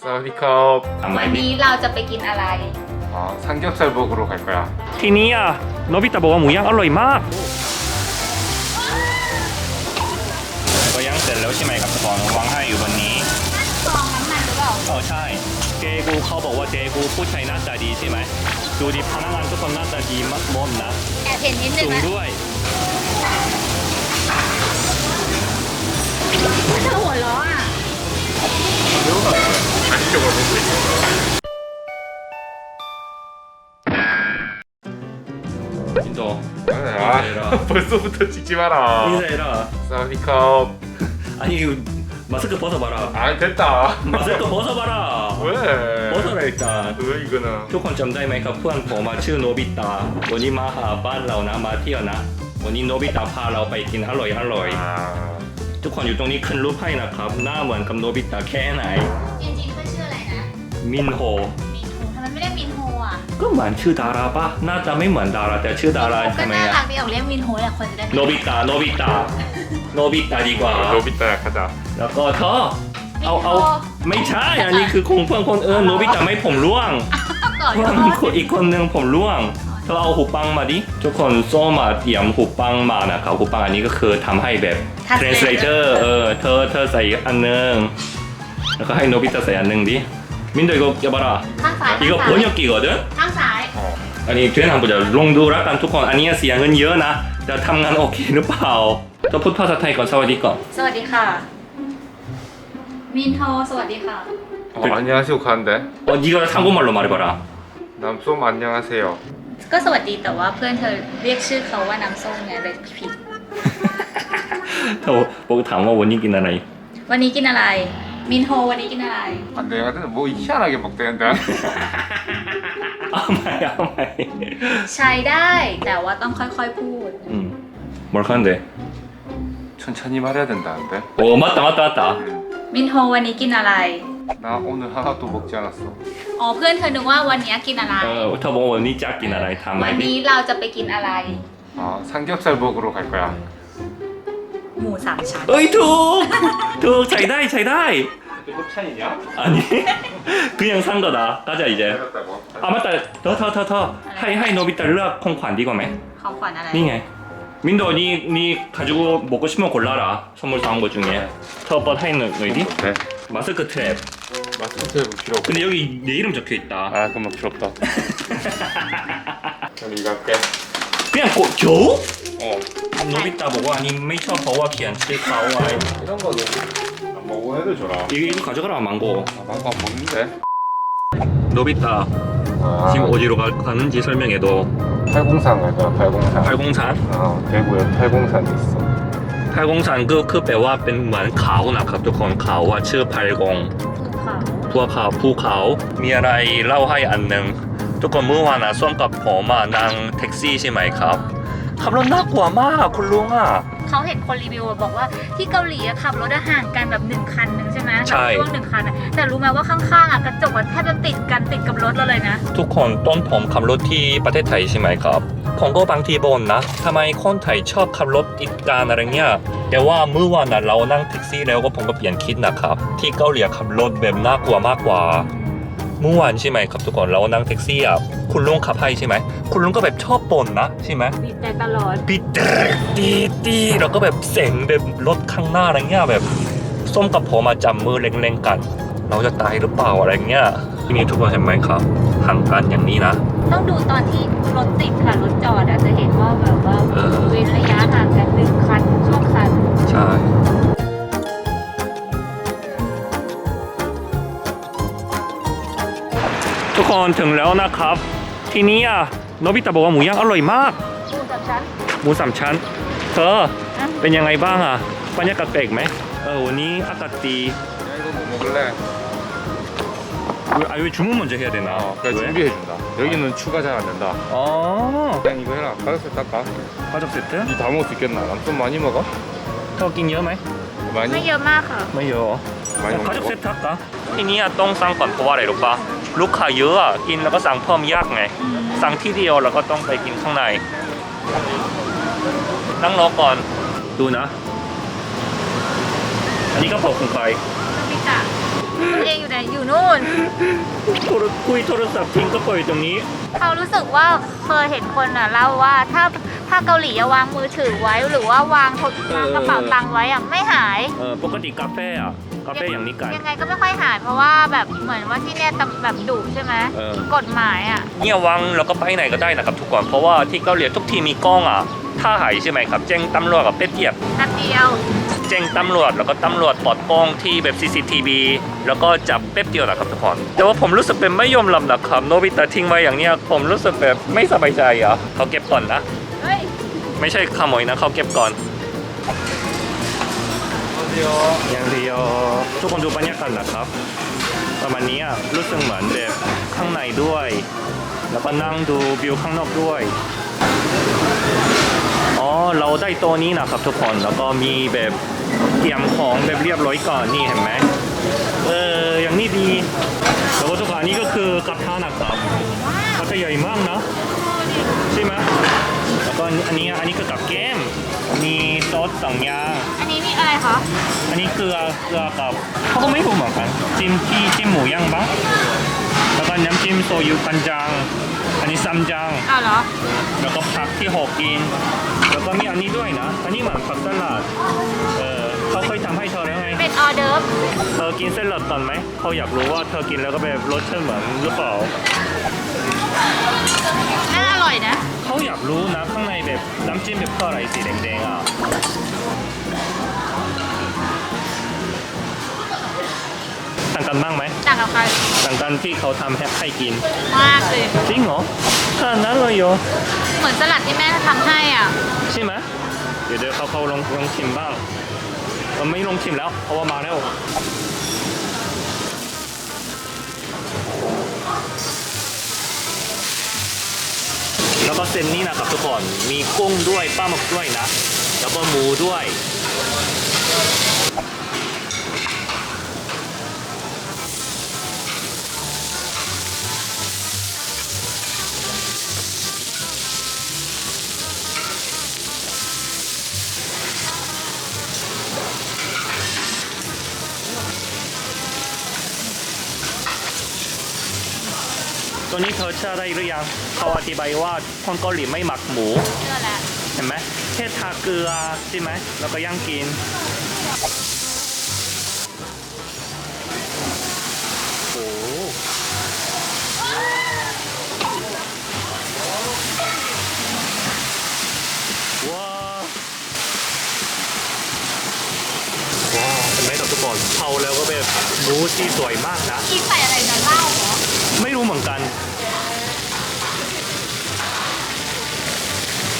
สวัสดีครับ วันนี้เราจะไปกินอะไร 아, 삼겹살 먹으러 갈 거야. ทีนี้อ่ะโนบิตะบอกว่าหมูย่างอร่อยมากก็ย่างเสร็จแล้วใช่ไหมครับของวางให้อยู่บนนี้ ซองน้ำมันหรือเปล่า อ๋อใช่ เจกูเขาบอกว่าเจกูผู้ชายหน้าตาดีใช่ไหมดูดิพนักงานทุกคนหน้าตาดีมากหมดนะ แอบเห็นนิดนึ สู ง ง นะ ด้วย เธอหัวเราะอ่ะ 벌써부터 찍지 마라. 인사해라 사와디컵. 아니 마스크 벗어봐라 아, 됐다. 마스크 벗어봐라 왜? 벗어라 일단 왜 이거는? ทุกคนจำได้ไหมครับเพื่อนผมมาชื่อโนบิตะวันนี้มาหาบ้านเรานะมาเที่ยวนะ วันนี้โนบิตะพาเราไปกินอร่อยอร่อย 아, ทุกคนอยู่ตรงนี้ขึ้นรูปให้นะครับ หน้าเหมือนกับโนบิตะแค่ไหน จริงๆเขาชื่ออะไรนะ มินโฮ มินโฮทำไมไม่เรียกมินโฮอ่ะ ก็เหมือนชื่อดาราปะน่าจะไม่เหมือนดาราแต่ชื่อดาราใช่ไหมก็น่าอะรักดีออกเรียกมินโฮแหละคนจะได้โนบิตะโนบิตะโนบิตะดีกว่าโนบิตะคาดะแล้วก็เธอเอาเอาไม่ใช่อันนี้คือคงเพื่อนคนเอิญโนบิตะไม่ผมร่วงเพื่อนคนอีกคนนึงผมร่วงเธอเอาหูปังมาดิ ทุกคนโซมาเตรียมหูปังมานะครับหูปังอันนี้ก็คือทำให้แบบ translator เออเธอเธอใส่อันนึง แล้วก็ให้โนบิตะใส่อันนึงดิ มินโด이거 야봐라 ข้างซ้าย 이거 ข้างซ้าย 번역기거든 ข้างซ้าย 어. อันนี้เพื่อนทำประโยชน์ลองดูแล้วกันทุกคนอันนี้เสียเงินเยอะนะจะทำงานโอเคหรือเปล่าจะพูดภาษาไทยก่อนสวัสดีก่อน สวัสดีค่ะ มินโฮสวัสดีค่ะ 어, 안녕하세요 가는데. 어 네가 한국말로 말해봐라 남쏨 안녕하세요. ก็สวัสดีแต่ว่าเพื่อนเธอเรียกชื่อเขาว่าน้ำส้มไงเลยผิด เธอบอกถามว่าวันนี้กินอะไร วันนี้กินอะไร มินโฮวันนี้กินอะไร 아, 내가 근데 뭐 희한하게 먹대는데. เอาใหม่เอาใหม่ ใช้ได้แต่ว่าต้องค่อยๆพูด 음 뭐라 하는데 천천히 말해야 된다는데. 오 맞다 맞다 맞다 มินโฮวันนี้กินอะไร 나 오늘 하나도 먹지 않았어. อ๋อเพื่อนเธอนึกว่าวันนี้กินอะไร 어ถ้าบอกวันนี้จะกินอะไรทำไหม วัน ดิ นี้เราจะไปกินอะไร 아, 삼겹살 먹으러 갈 거야. หมูสามชั้น เอ้ยถูกถูกใช้ได้ใช้ได้ 협찬이냐? 아니 그냥 산 거다 가자 이제 내렸다고. 아 맞다 더더더더 하이 하이 노비타 르락 콩관 이거 매 ของขวัญอะไร 니네 민도 니, 니 가지고 먹고 싶으면 골라라 선물 사온 거 중에 첫 번째 하이 너희디 네. 마스크 트랩 마스크 필요 없고. 근데 여기 내 이름 적혀 있다 아, 그럼 필요 없다. 그럼 이거 할게. 그냥 고, 겨우? 어. 노비타 보고 아니메이션 버와 키안 칠카와 이런 거는 먹어 애들 줘라. 이거, 이거 가져가라 망고 아, 망고 안 먹는데. 노비타 아, 지금 어디로 가, 가는지 설명해도 803 갈거야, 803. 803 어, 대구에 803 있어. 803ก็คือแปลว่าเป็นเหมือนเขานะครับทุกคนเขาว่าชื่อ80 ภูเขา ภูเขาภูเขา มีอะไรเล่าให้อันหนึ่งทุกคนเมื่อวาน นะส้มกับผมอะนั่งแท็กซี่ใช่ไหมครับขับรถน่ากลัวมากคุณลุงอะ เขาเห็นคนรีวิวอะบอกว่าที่เกาหลีอะขับรถอะห่างกันแบบหนึ่งคันหนึ่งใช่ไหมใช่ ช่วงหนึ่งคันอะแต่รู้ไหมว่าข้างๆอะกระจกอะแทบจะติดกันติดกับรถเราเลยนะ ทุกคนต้นผมขับรถที่ประเทศไทยใช่ไหมครับ ผมก็บางทีบ่นนะทำไมคนไทยชอบขับรถติดกันอะไรเงี้ยแต่ว่าเมื่อวานนะเรานั่งแท็กซี่แล้วก็ผมก็เปลี่ยนคิดนะครับ ที่เกาหลีขับรถแบบน่ากลัวมากกว่า เมื่อวานใช่ไหมครับทุกคนเรานั่งแท็กซี่อะคุณลุงขับให้ใช่ไหมคุณลุงก็แบบชอบบ่นนะใช่ไหมบีบแต่ตลอดปีเตอร์ตีตีแล้วก็แบบเสียงแบบรถข้างหน้าอะไรเงี้ยแบบส้มกับผมมาจับมือเล็งๆกัน เราจะตายหรือเปล่าอะไรเงี้ยที่นี่ทุกคนเห็นไหมครับห่างกันอย่างนี้นะต้องดูตอนที่รถติดค่ะรถจอดอะจะเห็นว่าแบบว่าเออเว้นระยะห่างกันหนึ่งคันช่วงคันใช่ คนถึงแล้วนะครับ ทีนี้อ่ะโนบิตะบอกว่าหมูย่างอร่อยมาก หมูสามชั้น หมูสามชั้น เธอ อะ เป็นยังไงบ้างอ่ะบรรยากาศแปลกไหมเออวันนี้อากาศดี 야, 이거 뭐 먹을래? 왜- 아, 왜 주문 먼저 해야 되나? 어, 그래 준비해준다. 여기는 추가 잘 안 된다. 아, 그냥 이거 해라. 가격세 닦아. 가족 세트? 니 다 먹을 수 있겠나? 남좀 많이 먹어? 더 낀 여매? ไม่ 많이? เยอะมากค่ะ ไม่เยอะ 많이 가족 먹는 거? 세트 할까? ทีนี้ต้องสั่งก่อนเ พราะว่าอะไรรู้ปะลูกค้าเยอะอะกินแล้วก็สั่งเพิ่มยากไง สั่งที่เดียวแล้วก็ต้องไปกินข้างใน นั่งรอก่อนดูนะ อันนี้ก็บอกคุณใครพิซซ่าตัวเองอยู่ไหนอยู่นู่นโทรคุยโทรศัพท์ทิ้งก็ปล่อยอยู่ตรงนี้ เขารู้สึกว่าเคยเห็นคนอะเล่าว่าถ้า ถ้าเกาหลีอะวางมือถือไว้ หรือว่าวางโทรวางกระเป๋าตังค์ไว้อะไม่หาย เออปกติกาแฟอะกาแฟอย่างนี้กัน ยังไงก็ไม่ค่อยหายเพราะว่าแบบเหมือนว่าที่เนี่ยตำแบบดุใช่ไหมเออ กฎหมายอะเนี่ยวางแล้วก็ไปไหนก็ได้นะครับทุกคนเพราะว่าที่เกาหลีทุกทีมีกล้องอะ ถ้าหายใช่ไหมครับแจ้งตำรวจกับเป๊บเทียบ นัดเดียว แจ้งตำรวจแล้วก็ตำรวจปลอดกล้องที่แบบ CCTV แล้วก็จับเป๊บเดียวนะครับทุกคนแต่ว่าผมรู้สึกเป็นไม่ยอมรับนะครับโนบิตะทิ้งไว้อย่างเนี้ยผมรู้สึกแบบไม่สบายใจอะเขาเก็บก่อนนะเฮ้ย ไม่ใช่ขโมยนะเขาเก็บก่อนอย่างเดียวทุกคนดูบรรยากาศนะครับ ประมาณนี้รู้สึกเหมือนแบบข้างในด้วย แล้วก็นั่งดูวิวข้างนอกด้วยอ๋อเราได้ตัวนี้นะครับทุกคนแล้วก็มีแบบเตรียมของแบบเรียบร้อยก่อนนี่เห็นไหมเอออย่างนี้ดีแล้วก็ทุกคนนี้ก็คือกระทะนะครับกระทะใหญ่มากนะใช่ไหม อันนี้อันนี้คือกับแก้ม มีซอสสองอย่าง อันนี้มีอะไรคะ อันนี้เกลือเกลือกับเขาก็ไม่รู้เหมือนกันจิ้มที่จิ้มหมูย่างบ้างแล้วก็น้ำจิ้มโซยุกันจัง อันนี้ซัมจังอ้าวเหรอ แล้วก็ผักที่หกกิน แล้วก็มีอันนี้ด้วยนะ อันนี้เหมือนผักสลัด เออเขาเคยทำให้เธอแล้วไง เป็นออเดิร์ฟเธอกินเส้นหลอดก่อนไหมเขาอยากรู้ว่าเธอกินแล้วก็แบบรสชาติเหมือนหรือเปล่า น่าอร่อยนะ เขาอยากรู้นะข้างในแบบน้ำจิ้มแบบอะไรสีแดงๆอะต่างกันบ้างไหมต่างกับใครต่างกันที่เขาทำให้ให้กิน มากเลยจริงเหรอขนาดนั้นเลยเหรอเหมือนสลัดที่แม่ทำให้อะ ใช่ไหมเดี๋ยวเดี๋ยวเขาเขาลองลองชิมบ้างมันไม่ลองชิมแล้วเพราะว่ามาแล้ว นนี้นะครับทุกคน มีกุ้งด้วยปลาหมึกด้วยนะ แล้วก็หมูด้วย ตัวนี้เธอเชื่อได้หรือยังเขาอธิบายว่าคนเกาหลีไม่หมักหมู เชื่อแล้วเห็นไหมแค่ทาเกลือใช่ไหมแล้วก็ย่างกิน โอ้โหว้าวว้าวเห็นไหมครับทุกคนเผาแล้วก็แบบหมูที่สวยมากนะ กินใส่อะไรนะเหล้าเหรอ ไม่รู้เหมือนกัน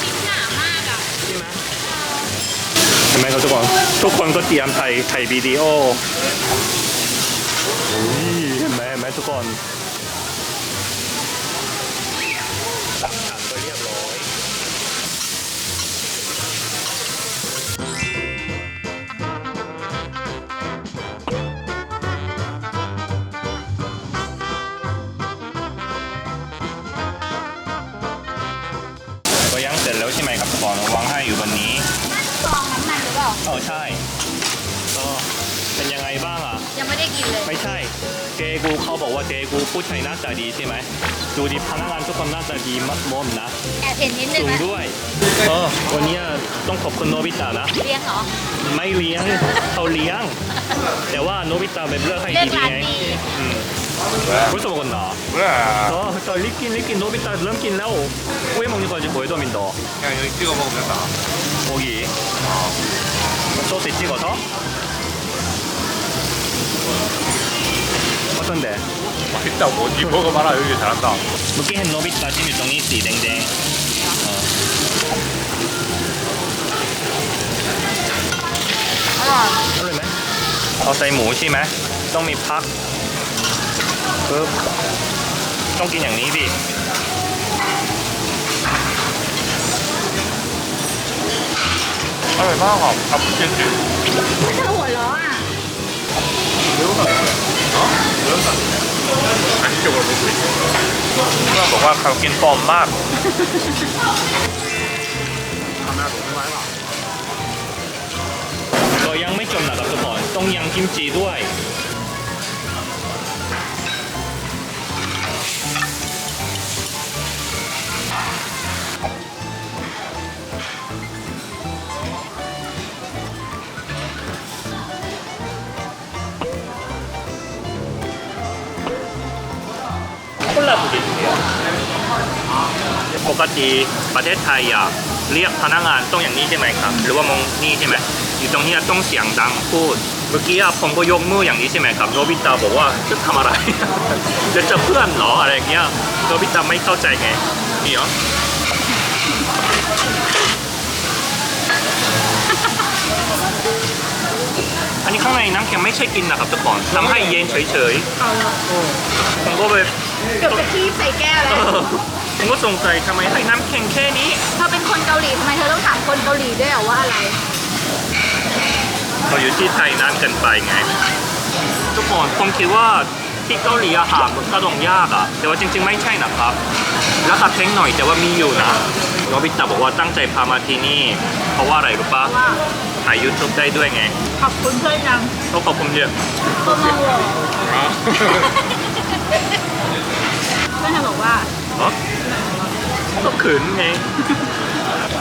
ชิ้นหนามากอะใช่ไหมเห็นไหมครับทุกคนทุกคนก็เตรียมถ่ายถ่ายวิดีโออุ้ยเห็นไหมเห็นไหมทุกคนกินเลย ไม่ใช่ เจกูเขาบอกว่าเจกูผู้ชายหน้าตาดีใช่ไหม ดูดิพนักงานทุกคนหน้าตาดีมากมอมนะ แอบเห็นนิดนึ สู ง ง นะ ด้วย เออ วันเนี้ยต้องขอบคุณโนบิตะนะ เลี้ยงเหรอ ไม่เลี้ยง เขาเลี้ยง แต่ว่าโนบิตะแบบเลือกให้ เลือก ดี ร้าน ๆไง ดี อืมรู้สึกว่าคนหนา 그래 เออจอยรีบกินรีบกินโนบิตะเริ่มกินแล้ว왜 먹는 거지 보여도 민다 그냥 여기 찍어 먹으면 된다 고기 소스 찍어서 어떤데? 맛있다고 니 먹어봐라 여기 잘한다 เมื่อกี้เห็นโนบิตะที่อ 맛있던데. 맛있다고. 니 먹어봐라. 여기 잘한다. 먹기 한 노비타 진유동이 있 댕댕. 얼마나? 어사이 무시마 똥미 팍. 똥기냥 리비. 얼마나 아프겠지. 这个我揉啊。 อันนี้จะวนกลิเพื่บอกว่าเขากินฟอร์มมากก็ยังไม่จบนะครับทุกคนต้องยังกิมจีด้วย ลาบุรีเนี่ยปกติประเทศไทยอะเรียกพนักงานต้องอย่างนี้ใช่ไหมครับ หรือว่ามองนี่ใช่ไหมอยู่ตรงนี้ต้องเสียงดังพูด เมื่อกี้อะผมก็ยกมืออย่างนี้ใช่ไหมครับโนบิตะบอกว่าจะทำอะไร จะจะเพื่อนเหรออะไรอย่างเงี้ยโนบิตะไม่เข้าใจไงนี่เหรออันนี้ข้างในน้ำแข็งไม่ใช่กินนะครับทุกคนทำให้เย็นเฉยเอาละๆผมก็แบบ เกือบจะขี้ใส่แก้วเอแล้วอผมก็สงสัยทำไมให้น้ำแข็งแค่นี้เธอเป็นคนเกาหลีทำไมเธอต้องถามคนเกาหลีด้วยอะว่าอะไรเราอยู่ที่ไทยนานเกินไปไง ทุกคนผมคิดว่าที่เกาหลีอาหารมันก็ต้องยากอะแต่ว่าจริง ๆ ไม่ใช่นะครับราคาแพงหน่อยแต่ว่ามีอยู่นะโนบิตะบอกว่าตั้งใจพามาที่นี่ เพราะว่าอะไรรู้ปะว่า ถ่ายยูทูบได้ด้วยไงขอบคุณเพื่อนยังก็ขอบคุณเยอะเพื่อนมาบอก เพื่อนเธอบอกว่าเนาะก็ขืนไง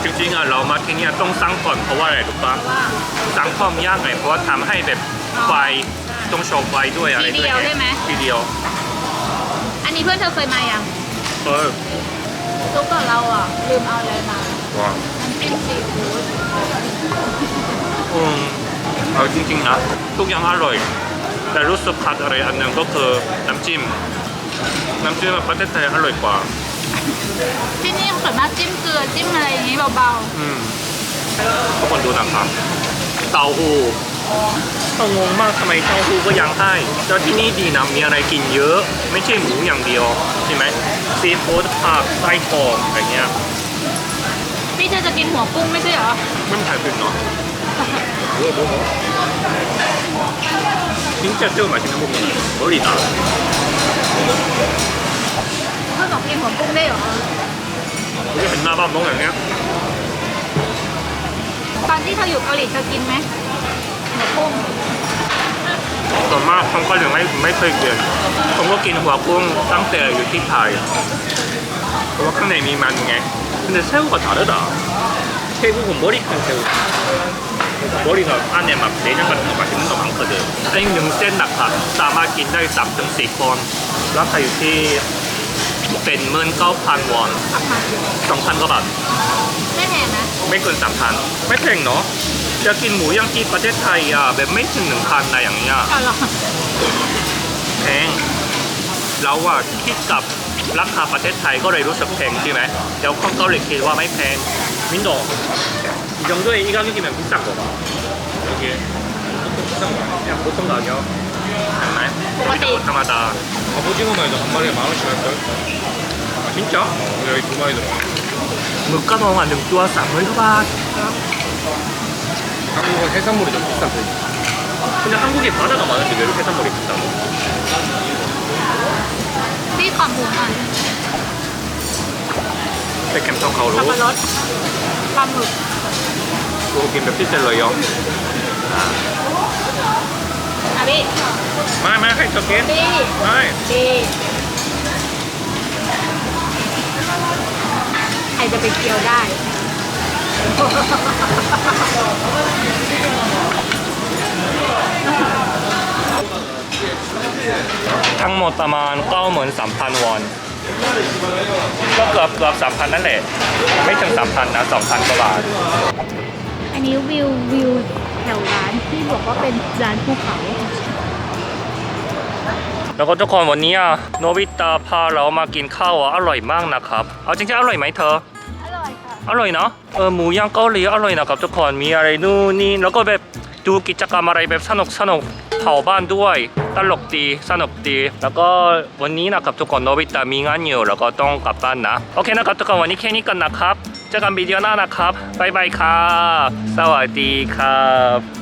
จริงๆอะเรามาที่เนี่ยต้องสร้างก่อนเพราะว่าอะไรรู้ปะว่าสร้างความยากไงเพราะว่าทำให้แบบไฟต้องโชว์ไฟด้วยอะไรทีด้วยเดียวไงใช่ไหม ทีเดียว อันนี้เพื่อนเธอเคยมายังเออซุปกับเราอะลืมเอาอะไรมาว้าวน้ำจิ้มซีฟู้ดอืมเอาจริงๆนะทุกอย่างอร่อย แต่รู้สึกขาดอะไรอันหนึ่งก็คือน้ำจิ้ม น้ำจิ้มแบบประเทศไทยอร่อยกว่า ที่นี่ส่วนมากจิ้มเกลือจิ้มอะไรอย่างนี้เบาอืมทุกคนดูนะครับ เต้าหู้เรางงมากทำไมเต้าหู้ก็ยังให้แล้วที่นี่ดีนะมีอะไรกินเยอะ ไม่ใช่หมูอย่างเดียว ใช่ไหมซีฟู้ดผักไส้กรองอะไรเงี้ยพี่เธอจะกินหัวกุ้งไม่ใช่เหรอไม่ถ่ายผิดเนาะทิ้งจะาเจ้าหมายถึงน้ำมันบริษัท อกกินหัวกุ้งได้เหรอ 여기 했나봐 먹는 게 ตอนที่เธออยู่เกาหลีเธอกินไหมหัวกุ้ง ส่วนมากผมก็ยังไม่ไม่เคยกินผมก็กินหัวกุ้งตั้งแต่อยู่ที่ไทยเพราะว่าข้างในมีมันไง근데새우가다르다태국은머리큰새우 머리가 안에 막 내장 같은 거 맛있는 거 많거든 생능센 낙하สามารถกินได้สามถึงสี่คนราคาอยู่ที่เป็นหมื่นเก้าพันวอน ผักมา สองพันกว่าบาท ไม่แพงนะ ไม่เกินสามพันไม่แพงเนาะจะกินหมูย่างที่ประเทศไทยอ่ะแบบไม่ถึงหนึ่งพันนะอย่างเงี้ย เอาเหรอ แพงเราอะคิดกับราคาประเทศไทยก็เลยรู้สึกแพงใช่ไหมเดี๋ยวคนเกาหลีคิดว่าไม่แพง민도 이 정도의 이 가격이면 비싼 거봐 여기 보통 비싼 거 아니야? 그냥 보통 가격 맞나요? 똑같이. 보통하다 갑오징어만 해도 한 마리에 만 원씩 할걸? 아, 진짜? 어, 여기 두 마리 들어. 물가도 한1ตัว300바 트 한국은 해산물이 좀 비싼 편이야. 근데 한국에 바다가 많은데 왜 이렇게 해산물이 비싸고? พี่ขอหมูหน่อย 백캠성 สับ 가오로 ปะรดปลาหมึก กินแบบที่เซนเลยยองอะพี่มามาให้จะกินพี่ไม่พี่ใจะไปเคี้ยวได้ทั้งหมดประมาณก็เหมือนสามพันวอน ก็เกือบเกือบสามพันนั่นแหละ ไม่ถึงสามพันนะสองพันกว่าบาท อันนี้วิววิวแถวร้านที่บอกว่าเป็นร้านภูเขา แล้วก็ทุกคนวันนี้อะโนบิตะพาเรามากินข้าวอะอร่อยมากนะครับ เอาจริงๆอร่อยไหมเธอ อร่อยค่ะ อร่อยเนาะ เออหมูย่างเกาหลีอร่อยนะครับทุกคน มีอะไรนู่นนี่แล้วก็แบบดูกิจกรรมอะไรแบบสนุกสนุกเผาบ้านด้วย ตลกดีสนุกดี แล้วก็วันนี้นะครับทุกคนโนบิตะมีงานอยู่แล้วก็ต้องกลับบ้านนะ โอเคนะครับทุกคนวันนี้แค่นี้กันนะครับ เจอกันวิดีโอหน้านะครับบ๊ายบายครับ สวัสดีครับ